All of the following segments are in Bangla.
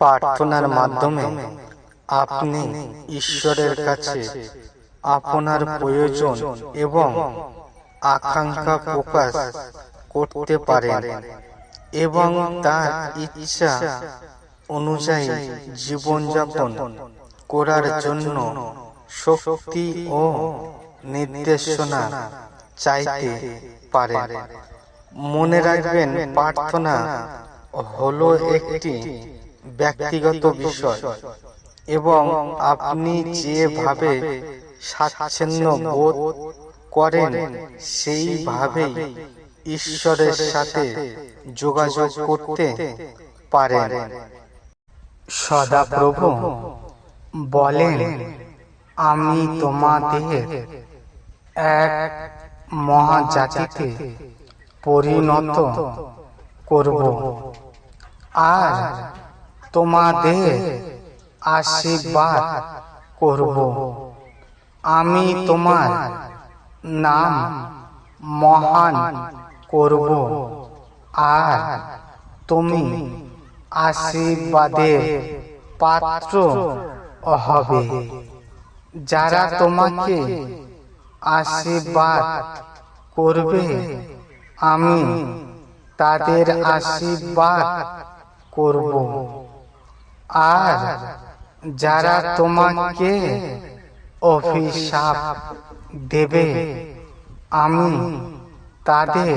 প্রার্থনার মাধ্যমে আপনি ঈশ্বরের কাছে আপনার প্রয়োজন এবং আকাঙ্ক্ষা প্রকাশ করতে পারেন এবং তার ইচ্ছা অনুযায়ী জীবনযাপন করার জন্য শক্তি ও নির্দেশনা চাইতে পারেন। মনে রাখবেন প্রার্থনা হলো একটি ব্যক্তিগত বিষয়। এবং আপনি যেভাবে স্বাচ্ছন্দ্য বোধ করেন সেইভাবেই ঈশ্বরের সাথে যোগাযোগ করতে পারেন। সদাপ্রভু বলেন আমি তোমাদের এক মহাজাতিতে পরিণত করব। আর তোমাদের আশীর্বাদ করব। আমি তোমার নাম মহান করব। আর তুমি আশীর্বাদের পাত্র হবে। যারা তোমাকে আশীর্বাদ করবে, আমি তাদের আশীর্বাদ করব। আর যারা তোমাকে অভিশাপ দেবে, আমি তাদের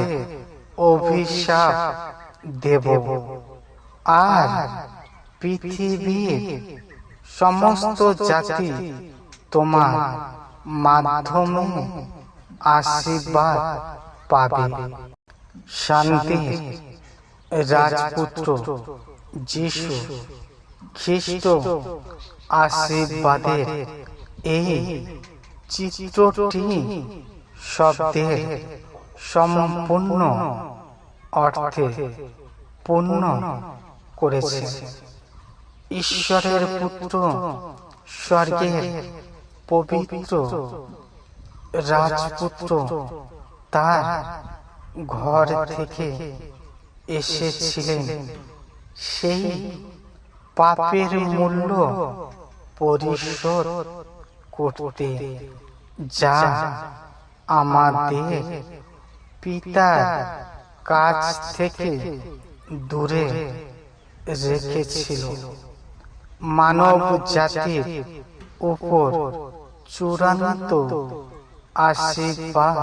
অভিশাপ দেব। আর পৃথিবীর সমস্ত জাতি তোমার মাধ্যমে আশীর্বাদ পাবে। শান্তি রাজপুত্র যিশু খ্রিস্ট আশীর্বাদের এই চিত্রটি শব্দের সম্পূর্ণ অর্থে পূর্ণ করেছে। ঈশ্বরের পুত্র স্বর্গের পবিত্র রাজপুত্র তার ঘর থেকে এসেছিলেন। সেই পাপের মূল্য পরিশোধ করতে যা আমাদের পিতার কাছ থেকে দূরে রেখেছিল। মানব জাতির উপর চূড়ান্ত আশীর্বাদ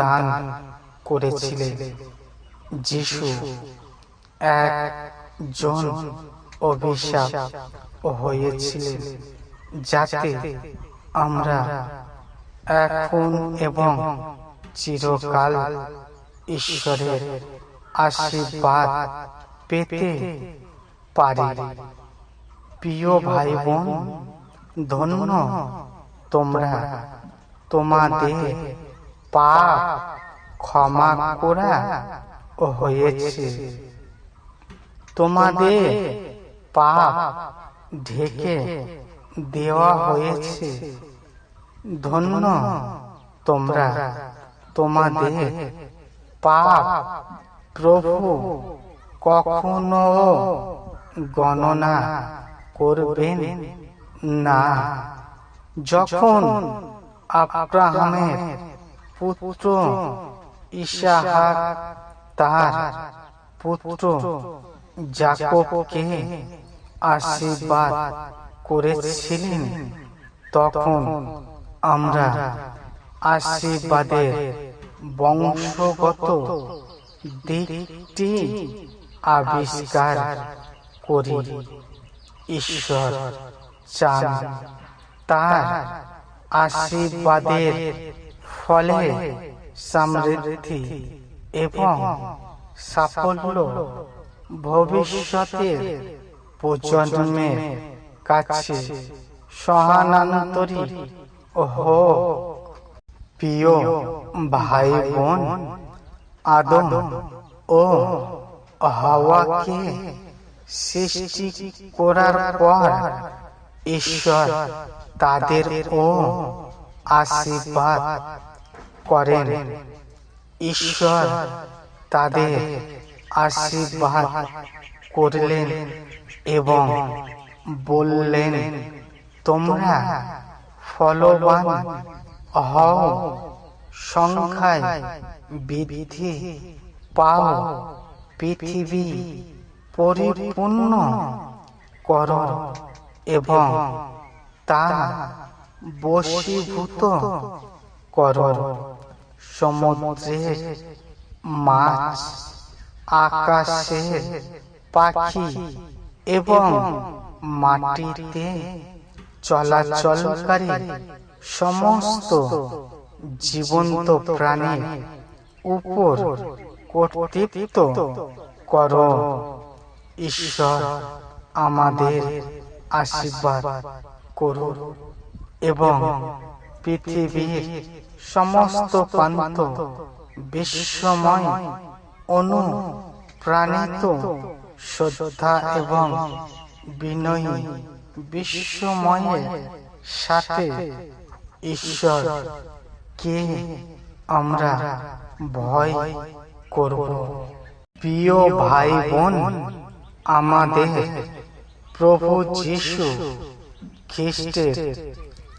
দান করেছিলেন। যিশু একজন অভিশাপ হয়েছিলেন, যাতে আমরা এখন এবং চিরকাল ঈশ্বরের আশীর্বাদ পেতে পারি। প্রিয় ভাই বোন ধন্য তোমরা। তোমাদের পাপ ক্ষমা করা হয়েছে। তোমাদের পাপ ঢেকে দেওয়া হয়েছে। ধন্য তোমরা। তোমাদের পাপ প্রভু কখনো গণনা করবেন না। যখন আব্রাহামের পুত্র ইসাহাক তার পুত্র জাকবকে আশীর্বাদ করেছিলেন, তখন আমরা আশীর্বাদের বংশগত দিকটি আবিষ্কার করি। ঈশ্বর চান তার আশীর্বাদের ফলে সমৃদ্ধি এবং সাফল্য ভবিষ্যতের প্রজন্মের কাছে সহানান্তরী হোক। প্রিয় ভাই বোন আদম ও হাওয়াকে সৃষ্টি করার পর ঈশ্বর তাদের ও আশীর্বাদ করেন। ঈশ্বর তাদের আশীর্বাদ করলেন এবং বললেন, তোমরা ফলবান হও, সংখ্যায় বৃদ্ধি পাও, পৃথিবী পরিপূর্ণ কর এবং তা বশীভূত কর। সমুদ্রের মাছ আকাশের পাখি এবং মাটিতে চলাচলকারী সমস্ত জীবন্ত প্রাণীর উপর কর্তৃত্ব কর। ঈশ্বর আমাদের আশীর্বাদ করুন এবং পৃথিবীর সমস্ত প্রান্ত বিশ্বময় অনু প্রাণিত শ্রদ্ধা এবং বিনয়ী বিশ্বময়ের সাথে ঈশ্বর কে আমরা ভয় করব? প্রিয় ভাই বোন আমাদের প্রভু যিশু খ্রিস্টের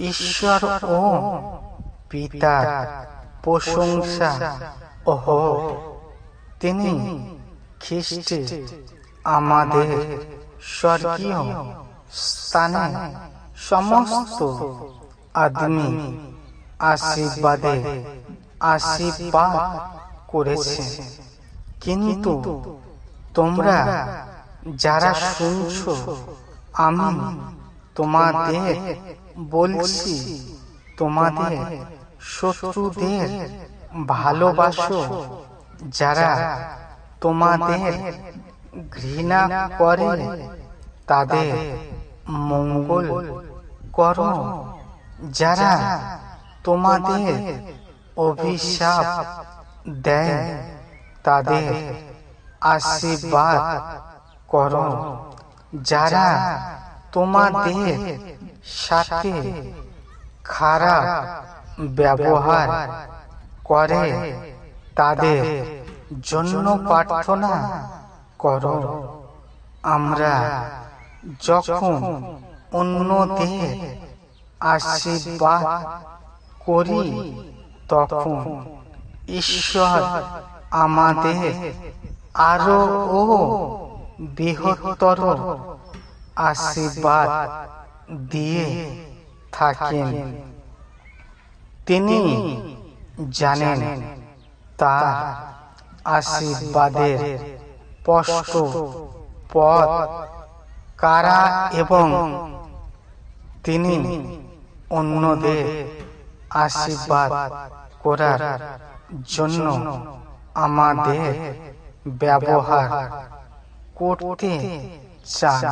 ঈশ্বর ও পিতার প্রশংসা ওহ তিনি খ্রিস্টে আমাদের স্বর্গীয় স্থানে সমস্ত আদমি আশীর্বাদে আশীর্বাদ করেছে কিন্তু তোমরা যারা শুনছ, আমি তোমাদের বলছি, তোমাদের শত্রুদের ভালোবাসো যারা তোমাদের ঘৃণা করে, তাদের মঙ্গল করো যারা তোমাদের অভিশাপ দেয়, তাদের আশীর্বাদ করো। যারা তোমাদের সাথে খারাপ ব্যবহার করে তাদের জন্য প্রার্থনা করো। আমরা যখন অন্যদের আশীর্বাদ করি, তখন ঈশ্বর আমাদের আরও ও বৃহত্তর আশীর্বাদ দিয়ে থাকেন। তিনি জানেন তার আশীর্বাদের স্পষ্ট পথ, কারা এবং তিনি অন্যদের আশীর্বাদ করার জন্য আমাদের ব্যবহার করতে চান।